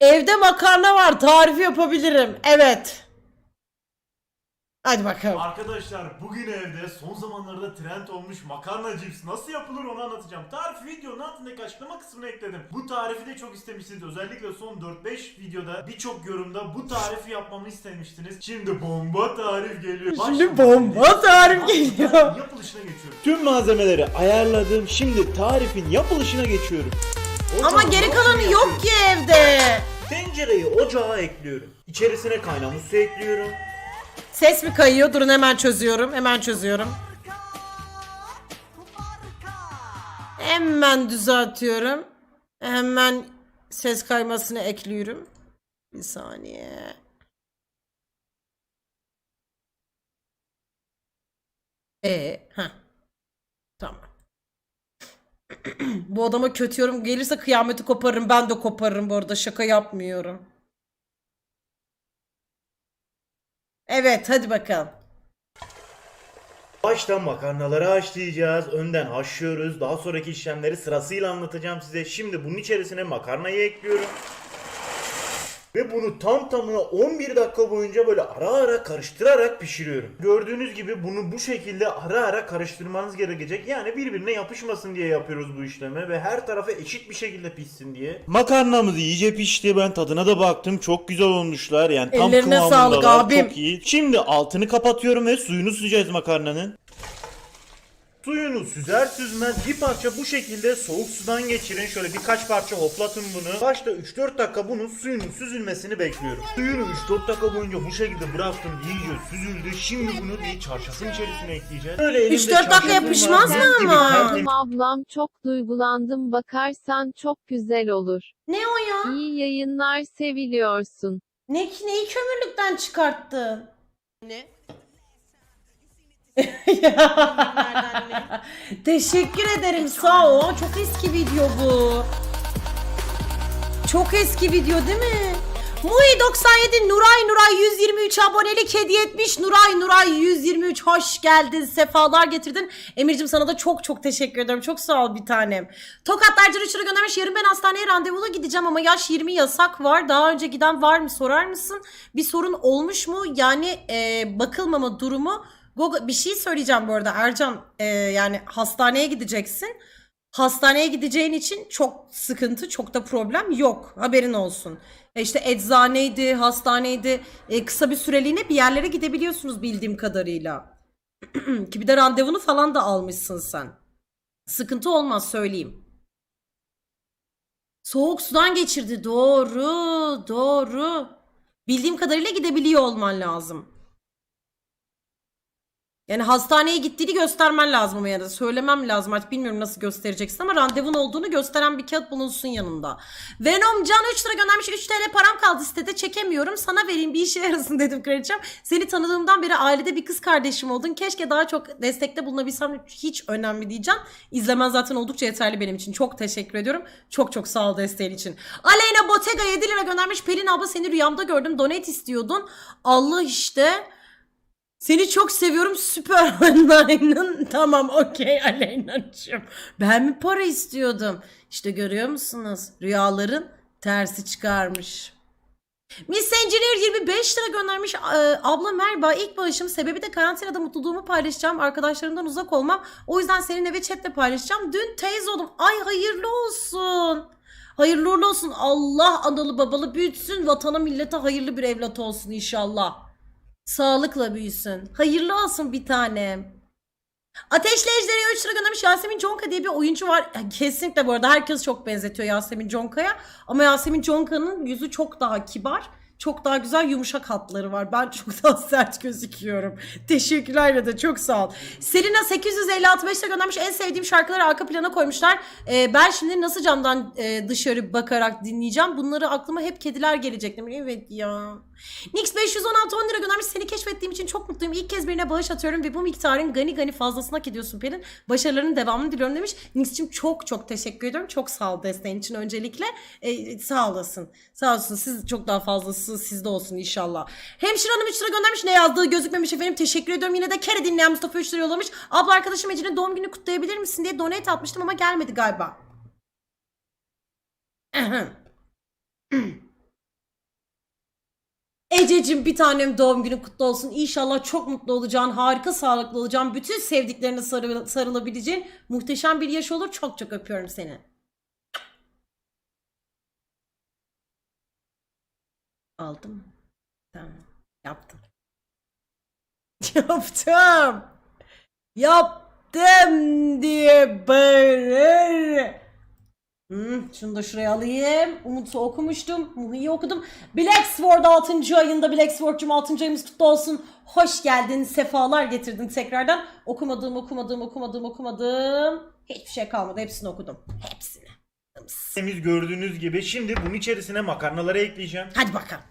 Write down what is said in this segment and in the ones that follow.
Evde makarna var. Tarifi yapabilirim. Evet. Hadi bakalım. Arkadaşlar bugün evde son zamanlarda trend olmuş makarna cips nasıl yapılır onu anlatacağım. Tarifi videonun altındaki açıklama kısmına ekledim. Bu tarifi de çok istemişsiniz. Özellikle son 4-5 videoda birçok yorumda bu tarifi yapmamı istemiştiniz. Şimdi bomba tarif geliyor. Şimdi bomba tarif geliyor. Yapılışına geçiyoruz. Tüm malzemeleri ayarladım. Şimdi tarifin yapılışına geçiyorum. Ama geri kalanı yok ki evde. Tencereyi ocağa ekliyorum. İçerisine kaynamış su ekliyorum. Ses mi kayıyor? Durun hemen çözüyorum. Hemen çözüyorum. Hemen düzeltiyorum. Hemen ses kaymasını ekliyorum. Bir saniye. E, ha. Tamam. bu adama kötü yorum gelirse kıyameti koparırım. Ben de koparırım bu arada. Şaka yapmıyorum. Evet, hadi bakalım. Baştan makarnaları haşlayacağız. Önden haşlıyoruz. Daha sonraki işlemleri sırasıyla anlatacağım size. Şimdi bunun içerisine makarnayı ekliyorum. Ve bunu tam tamına 11 dakika boyunca böyle ara ara karıştırarak pişiriyorum. Gördüğünüz gibi bunu bu şekilde ara ara karıştırmanız gerekecek. Yani birbirine yapışmasın diye yapıyoruz bu işlemi ve her tarafa eşit bir şekilde pişsin diye. Makarnamız iyice pişti. Ben tadına da baktım. Çok güzel olmuşlar. Yani tam Ellerine kıvamındalar. sağlık abim. Çok iyi. Şimdi altını kapatıyorum ve suyunu süzeceğiz makarnanın. Suyunu süzer süzmez bir parça bu şekilde soğuk sudan geçirin. Şöyle birkaç parça hoplatın bunu. Başta 3-4 dakika bunun suyunun süzülmesini bekliyorum. Suyunu 3-4 dakika boyunca bu şekilde bıraktım. iyice süzüldü. Şimdi bunu bir çarşafın içerisine ekleyeceğiz. Böyle elimde 3-4 dakika yapışmaz mı ama? ablam çok duygulandım bakarsan çok güzel olur. Ne o ya? İyi yayınlar seviliyorsun. Ne, neyi kömürlükten çıkarttın? Ne? Teşekkür ederim sağ ol. Çok eski video bu. Çok eski video değil mi? Mui 97 Nuray Nuray 123 abonelik hediye etmiş. Nuray Nuray 123 hoş geldin. Sefalar getirdin. Emir'cim sana da çok çok teşekkür ederim. Çok sağ ol bir tanem. Tokatlar Cırıçır'ı göndermiş. Yarın ben hastaneye randevulu gideceğim ama yaş 20 yasak var. Daha önce giden var mı sorar mısın? Bir sorun olmuş mu? Yani e, bakılmama durumu Gogo, bir şey söyleyeceğim bu arada Ercan. Ee, yani hastaneye gideceksin. Hastaneye gideceğin için çok sıkıntı, çok da problem yok. Haberin olsun. E işte eczaneydi, hastaneydi. E, kısa bir süreliğine bir yerlere gidebiliyorsunuz bildiğim kadarıyla. Ki bir de randevunu falan da almışsın sen. Sıkıntı olmaz söyleyeyim. Soğuk sudan geçirdi. Doğru, doğru. Bildiğim kadarıyla gidebiliyor olman lazım. Yani hastaneye gittiğini göstermen lazım ama ya da söylemem lazım artık bilmiyorum nasıl göstereceksin ama randevun olduğunu gösteren bir kağıt bulunsun yanında. Venom Can 3 lira göndermiş 3 TL param kaldı sitede çekemiyorum sana vereyim bir işe yarasın dedim kraliçem. Seni tanıdığımdan beri ailede bir kız kardeşim oldun keşke daha çok destekte bulunabilsem hiç önemli diyeceğim. İzlemen zaten oldukça yeterli benim için çok teşekkür ediyorum. Çok çok sağ ol desteğin için. Aleyna Bottega 7 lira göndermiş Pelin abla seni rüyamda gördüm donate istiyordun. Allah işte. Seni çok seviyorum Süper Online'ın. Tamam okey Aleyna'cığım. Ben mi para istiyordum? İşte görüyor musunuz? Rüyaların tersi çıkarmış. Miss Engineer 25 lira göndermiş. Ee, abla merhaba. İlk bağışım sebebi de karantinada mutluluğumu paylaşacağım. Arkadaşlarımdan uzak olmam. O yüzden seninle ve chatle paylaşacağım. Dün teyze oldum. Ay hayırlı olsun. Hayırlı uğurlu olsun. Allah analı babalı büyütsün. Vatana millete hayırlı bir evlat olsun inşallah. Sağlıkla büyüsün. Hayırlı olsun bir tanem. Ateşli Ejder'e 3 lira göndermiş Yasemin Conka diye bir oyuncu var. Kesinlikle bu arada herkes çok benzetiyor Yasemin Conka'ya. Ama Yasemin Conka'nın yüzü çok daha kibar. Çok daha güzel yumuşak hatları var. Ben çok daha sert gözüküyorum. Teşekkürler ya da çok sağ ol. Selina 856 lira göndermiş. En sevdiğim şarkıları arka plana koymuşlar. Ee, ben şimdi nasıl camdan e, dışarı bakarak dinleyeceğim? Bunları aklıma hep kediler gelecek. Evet ya. Nix 516 10 lira göndermiş. Seni keşfettiğim için çok mutluyum. İlk kez birine bağış atıyorum ve bu miktarın gani gani fazlasını hak ediyorsun Pelin. Başarılarının devamını diliyorum demiş. Nix'cim çok çok teşekkür ediyorum. Çok sağ ol desteğin için öncelikle. Ee, sağ olasın. Sağ olsun. Siz çok daha fazlası sizde olsun inşallah. Hemşire Hanım 3 lira göndermiş. Ne yazdığı gözükmemiş efendim. Teşekkür ediyorum. Yine de kere dinleyen Mustafa 3 lira yollamış. Abla arkadaşım Ece'nin doğum günü kutlayabilir misin diye donate atmıştım ama gelmedi galiba. Ececiğim bir tanem doğum günü kutlu olsun. İnşallah çok mutlu olacaksın. Harika sağlıklı olacaksın. Bütün sevdiklerine sarı, sarılabileceğin muhteşem bir yaş olur. Çok çok öpüyorum seni. Aldım. Tamam. Yaptım. Yaptım. Yaptım diye bağırır. Hmm, şunu da şuraya alayım. Umut'u okumuştum. Muhi'yi okudum. Black Sword 6. ayında Black Sword'cum 6. ayımız kutlu olsun. Hoş geldin. Sefalar getirdin tekrardan. Okumadığım, okumadığım, okumadığım, okumadığım. Hiçbir şey kalmadı. Hepsini okudum. Hepsini. Temiz gördüğünüz gibi şimdi bunun içerisine makarnaları ekleyeceğim. Hadi bakalım.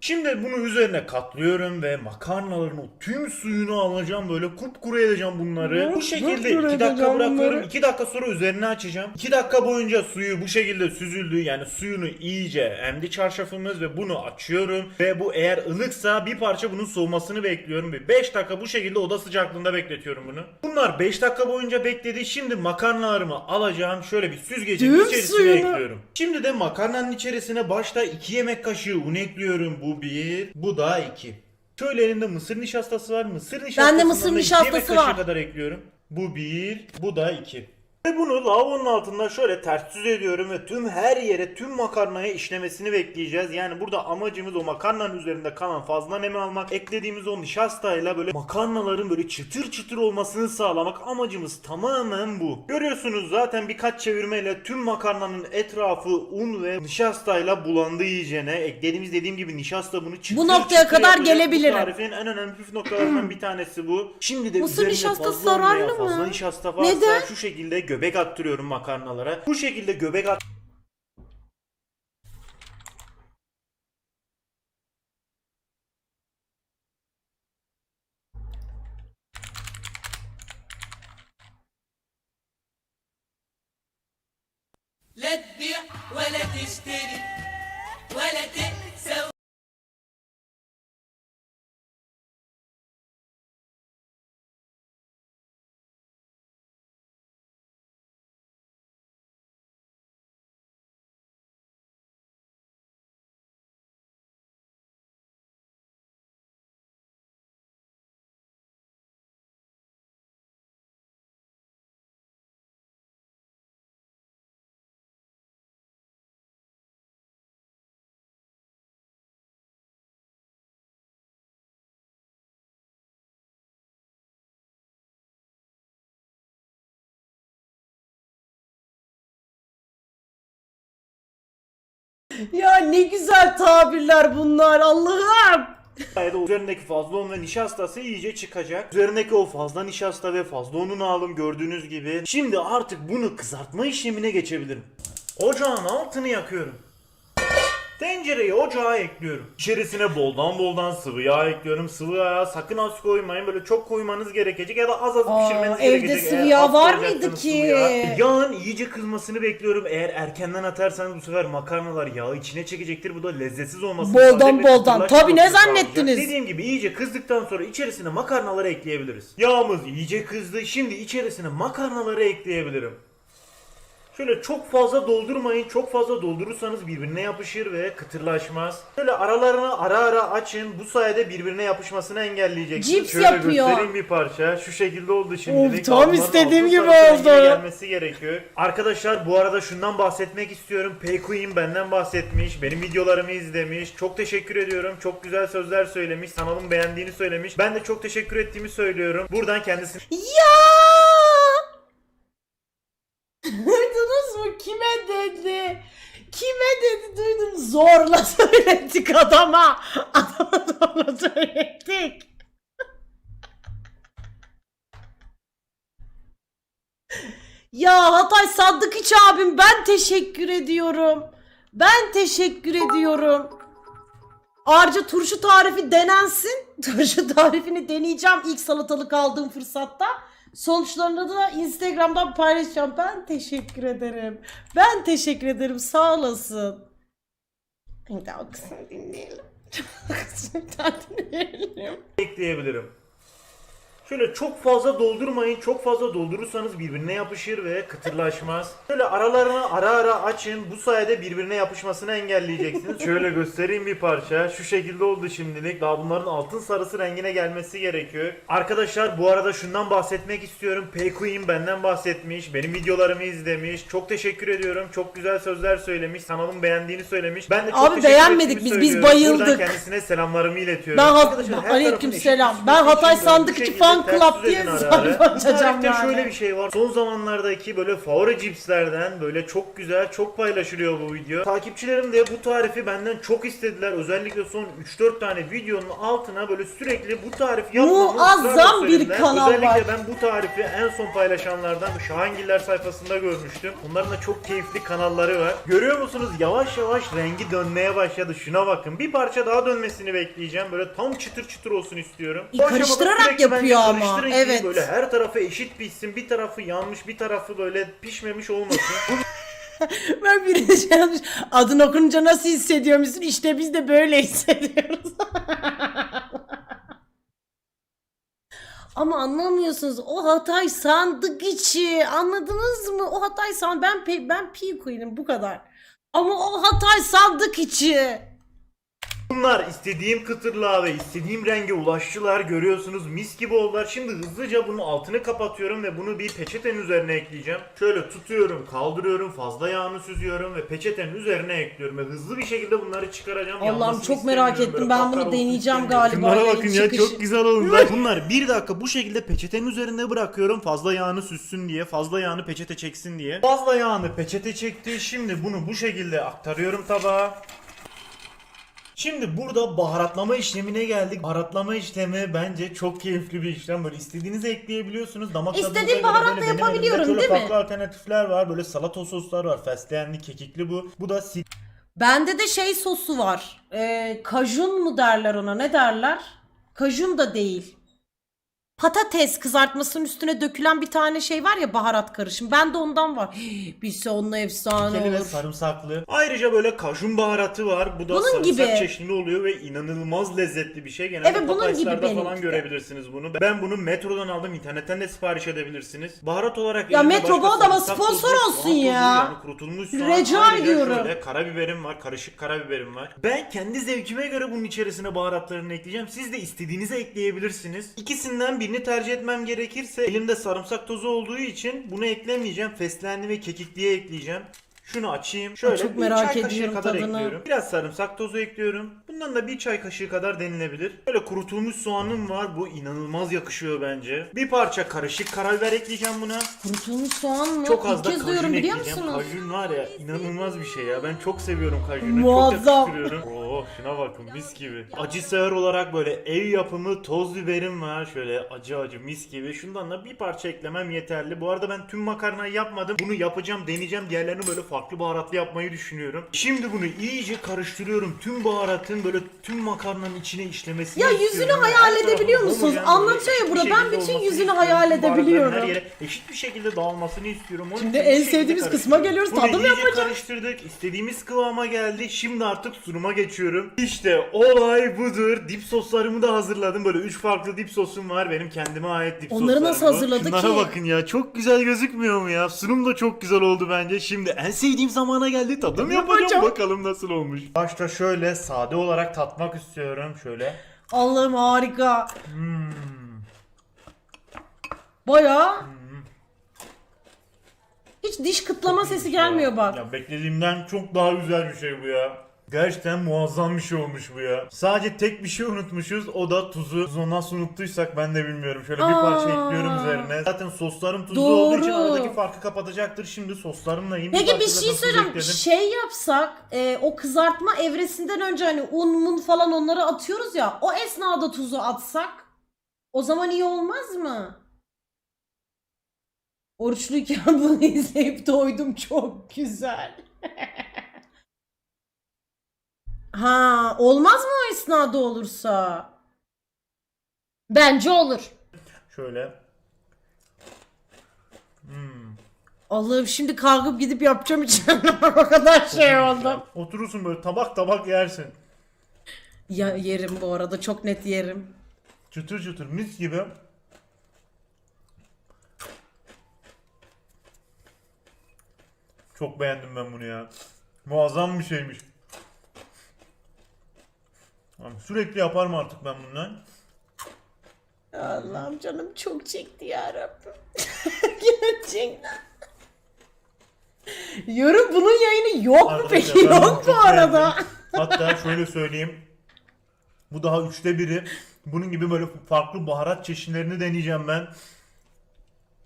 Şimdi bunu üzerine katlıyorum ve makarnaların o tüm suyunu alacağım böyle kupkuru edeceğim bunları. Bu şekilde kupkuru 2 dakika bırakıyorum. bunları. 2 dakika sonra üzerine açacağım. 2 dakika boyunca suyu bu şekilde süzüldü. Yani suyunu iyice emdi çarşafımız ve bunu açıyorum. Ve bu eğer ılıksa bir parça bunun soğumasını bekliyorum. Ve 5 dakika bu şekilde oda sıcaklığında bekletiyorum bunu. Bunlar 5 dakika boyunca bekledi. Şimdi makarnalarımı alacağım. Şöyle bir süzgecin içerisine suyunu. ekliyorum. Şimdi de makarnanın içerisine başta 2 yemek kaşığı un ekliyorum. Bu bir, bu da iki. Şöyle elinde mısır nişastası var. Mısır nişastasından mısır da iki nişastası var. kadar ekliyorum. Bu bir, bu da iki. Ve bunu lavabonun altında şöyle ters düz ediyorum ve tüm her yere tüm makarnaya işlemesini bekleyeceğiz. Yani burada amacımız o makarnanın üzerinde kalan fazla nemi almak. Eklediğimiz o nişastayla böyle makarnaların böyle çıtır çıtır olmasını sağlamak amacımız tamamen bu. Görüyorsunuz zaten birkaç çevirmeyle tüm makarnanın etrafı un ve nişastayla bulandı iyicene. Eklediğimiz dediğim gibi nişasta bunu çıtır Bu noktaya çıtır kadar yapacak. gelebilirim. Tarifin en önemli püf noktalarından bir tanesi bu. Şimdi de Mısır üzerine nişastası fazla zararlı mı? Fazla nişasta varsa Neden? şu şekilde göbek attırıyorum makarnalara. Bu şekilde göbek at لا تبيع ولا تشتري ولا تقسى Ya ne güzel tabirler bunlar Allah'ım. sayede üzerindeki fazla un ve nişastası iyice çıkacak. Üzerindeki o fazla nişasta ve fazla ununu aldım gördüğünüz gibi. Şimdi artık bunu kızartma işlemine geçebilirim. Ocağın altını yakıyorum. Tencereyi ocağa ekliyorum. İçerisine boldan boldan sıvı yağ ekliyorum. Sıvı yağ sakın az koymayın. Böyle çok koymanız gerekecek ya da az az Aa, pişirmeniz evde gerekecek. sıvı Eğer yağ az var koyacaksanız mıydı sıvı ki? yağ. Yağın iyice kızmasını bekliyorum. Eğer erkenden atarsanız bu sefer makarnalar yağı içine çekecektir. Bu da lezzetsiz olmasını Boldan sağlayacak ve boldan. çıtırlaşmamasını Tabii, ne sağlayacak. zannettiniz? Dediğim gibi iyice kızdıktan sonra içerisine makarnaları ekleyebiliriz. Yağımız iyice kızdı. Şimdi içerisine makarnaları ekleyebilirim. Şöyle çok fazla doldurmayın. Çok fazla doldurursanız birbirine yapışır ve kıtırlaşmaz. Şöyle aralarını ara ara açın. Bu sayede birbirine yapışmasını engelleyeceksiniz. Cips Şöyle yapıyor. göstereyim bir parça. Şu şekilde oldu şimdilik. Of, tam Altından istediğim altın gibi oldu. gelmesi gerekiyor. Arkadaşlar bu arada şundan bahsetmek istiyorum. Payqueen benden bahsetmiş. Benim videolarımı izlemiş. Çok teşekkür ediyorum. Çok güzel sözler söylemiş. Kanalımı beğendiğini söylemiş. Ben de çok teşekkür ettiğimi söylüyorum. Buradan kendisine Ya! Duydunuz mu? Kime dedi? Kime dedi duydum. Zorla söylettik adama. Adama zorla söylettik. Ya Hatay Sadıkıç abim ben teşekkür ediyorum. Ben teşekkür ediyorum. Ayrıca turşu tarifi denensin. Turşu tarifini deneyeceğim ilk salatalık aldığım fırsatta. Sonuçlarını da Instagram'dan paylaşacağım. Ben teşekkür ederim. Ben teşekkür ederim. Sağ olasın. Bir daha o kısmını dinleyelim. Daha dinleyelim. ekleyebilirim. Şöyle çok fazla doldurmayın. Çok fazla doldurursanız birbirine yapışır ve kıtırlaşmaz. Şöyle aralarını ara ara açın. Bu sayede birbirine yapışmasını engelleyeceksiniz. Şöyle göstereyim bir parça. Şu şekilde oldu şimdilik. Daha bunların altın sarısı rengine gelmesi gerekiyor. Arkadaşlar bu arada şundan bahsetmek istiyorum. Payqueen benden bahsetmiş. Benim videolarımı izlemiş. Çok teşekkür ediyorum. Çok güzel sözler söylemiş. Kanalımı beğendiğini söylemiş. Ben de çok Abi beğenmedik biz, biz bayıldık. Buradan kendisine selamlarımı iletiyorum. Ben Arkadaşlar, her aleyküm tarafın eşit selam. Ben Hatay için böyle bu Sandıkçı şekilde Fan ters Club düz diye edin ara sayfa ara. Bu açacağım tarifte yani. şöyle bir şey var. Son zamanlardaki böyle favori cipslerden böyle çok güzel, çok paylaşılıyor bu video. Takipçilerim de bu tarifi benden çok istediler. Özellikle son 3-4 tane videonun altına böyle sürekli bu tarifi yapmamı Muazzam ısrarla bir söylediler. kanal Özellikle var. ben bu tarifi en son paylaşanlardan bu Şahangiller sayfasında görmüştüm. Onların da çok keyifli kanalları var. Görüyor musunuz? Yavaş yavaş rengi dönmeye başladı. Şuna bakın. Bir parça daha dönmesini bekleyeceğim. Böyle tam çıtır çıtır olsun istiyorum. Bu aşamada karıştırarak sürekli yapıyor ama. karıştırın ki Evet. Böyle her tarafı eşit pişsin. Bir tarafı yanmış, bir tarafı böyle pişmemiş olmasın. Ben bir şey yapmış. Adını okununca nasıl hissediyor musun? İşte biz de böyle hissediyoruz. Ama anlamıyorsunuz. O Hatay sandık içi. Anladınız mı? O Hatay sandık. Ben ben P Queen'im bu kadar. Ama o Hatay sandık içi. Bunlar istediğim kıtırlığa ve istediğim renge ulaştılar. Görüyorsunuz mis gibi oldular. Şimdi hızlıca bunun altını kapatıyorum ve bunu bir peçetenin üzerine ekleyeceğim. Şöyle tutuyorum, kaldırıyorum, fazla yağını süzüyorum ve peçetenin üzerine ekliyorum ve hızlı bir şekilde bunları çıkaracağım. Allah'ım Yanmasını çok merak istemiyorum. ettim. Böyle Ben bunu olsun deneyeceğim istemiyorum. galiba. Şunlara yayın bakın ya çok güzel oldular. Bunlar bir dakika bu şekilde peçetenin üzerinde bırakıyorum. Fazla yağını süssün diye, fazla yağını peçete çeksin diye. Fazla yağını peçete çekti. Şimdi bunu bu şekilde aktarıyorum tabağa. Şimdi burada baharatlama işlemine geldik. Baharatlama işlemi bence çok keyifli bir işlem. Böyle istediğinizi ekleyebiliyorsunuz. Damak tadınıza İstediğim göre baharatla böyle benim yapabiliyorum, şöyle değil mi? farklı alternatifler var. Böyle salata soslar var. Fesleğenli, kekikli bu. Bu da Bende de şey sosu var. Ee, kajun mu derler ona? Ne derler? Kajun da değil. Patates kızartmasının üstüne dökülen bir tane şey var ya baharat karışım. Bende ondan var. Bilse onunla efsane olur. sarımsaklı. Ayrıca böyle kajun baharatı var. Bu da Bunun sarımsak gibi. çeşnili oluyor ve inanılmaz lezzetli bir şey. Genelde Evet, bunun gibi Popeyes'larda falan benimki de. görebilirsiniz bunu. Ben bunu metrodan aldım. internetten de sipariş edebilirsiniz. Baharat olarak Ya elimde Metro başka bu adama sarımsak sponsor tozu, olsun soğan tozu, ya. Yani kurutulmuş soğan. Rica Ayrıca ediyorum. Şöyle karabiberim var. Karışık karabiberim var. Ben kendi zevkime göre bunun içerisine baharatlarını ekleyeceğim. Siz de istediğinizi ekleyebilirsiniz. İkisinden birini tercih etmem gerekirse elimde sarımsak tozu olduğu için bunu eklemeyeceğim. Fesleğenli ve kekikliye ekleyeceğim. Şunu açayım. Şöyle çok bir merak çay kaşığı ediyorum kadar tadını. ekliyorum. Biraz sarımsak tozu ekliyorum. Bundan da bir çay kaşığı kadar denilebilir. Böyle kurutulmuş soğanım var. Bu inanılmaz yakışıyor bence. Bir parça karışık karabiber ekleyeceğim buna. Kurutulmuş soğan mı? Çok az İlk da kez kajun duyuyorum biliyor ekleyeceğim. musunuz? Kajun var ya inanılmaz bir şey ya. Ben çok seviyorum kajunu. Muazzam. Çok yakıştırıyorum. Oo şuna bakın mis gibi. Acı sever olarak böyle ev yapımı toz biberim var. Şöyle acı acı mis gibi. Şundan da bir parça eklemem yeterli. Bu arada ben tüm makarnayı yapmadım. Bunu yapacağım, deneyeceğim. Diğerlerini böyle farklı baharatlı yapmayı düşünüyorum. Şimdi bunu iyice karıştırıyorum. Tüm baharatın böyle tüm makarnanın içine işlemesini Ya istiyorum. yüzünü Her hayal tarafı edebiliyor musunuz? böyle Anlatıyor ya eşit bir burada. Ben şekilde bütün olmasını yüzünü istiyorum. hayal Tüm baharatların edebiliyorum. Her yere eşit bir şekilde dağılmasını istiyorum. Onun Şimdi için bu en şekilde sevdiğimiz kısma karıştırıyorum. geliyoruz. Bunu Tadım iyice yapacağız. karıştırdık. İstediğimiz kıvama geldi. Şimdi artık sunuma geçiyorum. İşte olay budur. Dip soslarımı da hazırladım. Böyle 3 farklı dip sosum var. Benim kendime ait dip Onları soslarım nasıl bu. hazırladı Şunlara ki? bakın ya. Çok güzel gözükmüyor mu ya? Sunum da çok güzel oldu bence. Şimdi en sevdiğim zamana geldi. Tadım yapacağım. yapacağım. Bakalım nasıl olmuş. Başta şöyle sade olarak tatmak istiyorum. Şöyle. Allah'ım harika. Hmm. Baya. Hiç diş kıtlama sesi gelmiyor bak. Ya beklediğimden çok daha güzel bir şey bu ya. Gerçekten muazzam bir şey olmuş bu ya. Sadece tek bir şey unutmuşuz. O da tuzu. Tuzu nasıl unuttuysak ben de bilmiyorum. Şöyle bir parça Aa. ekliyorum üzerine. Zaten soslarım tuzlu Doğru. olduğu için aradaki farkı kapatacaktır. Şimdi soslarımla yiyeyim. Peki bir şey söyleyeceğim. Şey yapsak e, o kızartma evresinden önce hani un mun falan onları atıyoruz ya. O esnada tuzu atsak o zaman iyi olmaz mı? Oruçluyken bunu izleyip doydum çok güzel. Ha, olmaz mı o esnada olursa? Bence olur. Şöyle. Hmm. Allah'ım şimdi kalkıp gidip yapacağım için o kadar şey oldu. Oturursun böyle tabak tabak yersin. Ya yerim bu arada çok net yerim. Çıtır çıtır mis gibi. Çok beğendim ben bunu ya. Muazzam bir şeymiş. Abi Sürekli yaparım artık ben bundan. Allah'ım canım çok çekti ya Rabbim. Gerçekten. Yorum bunun yayını yok mu Arkadaşlar, peki? ben bunu Yok bu çok arada. beğendim. Hatta şöyle söyleyeyim. Bu daha üçte biri. Bunun gibi böyle farklı baharat çeşitlerini deneyeceğim ben.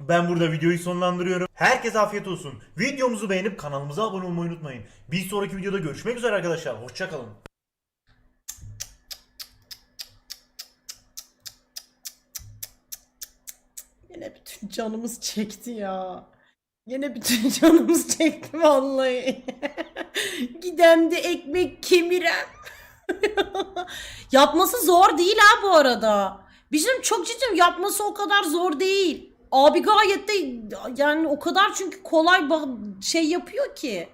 Ben burada videoyu sonlandırıyorum. Herkese afiyet olsun. Videomuzu beğenip kanalımıza abone olmayı unutmayın. Bir sonraki videoda görüşmek üzere arkadaşlar. Hoşçakalın. Yine bütün canımız çekti ya. Yine bütün canımız çekti vallahi. Gidem de ekmek kemirem. yapması zor değil ha bu arada. Bizim çok ciddiyim yapması o kadar zor değil. Abi gayet de yani o kadar çünkü kolay şey yapıyor ki.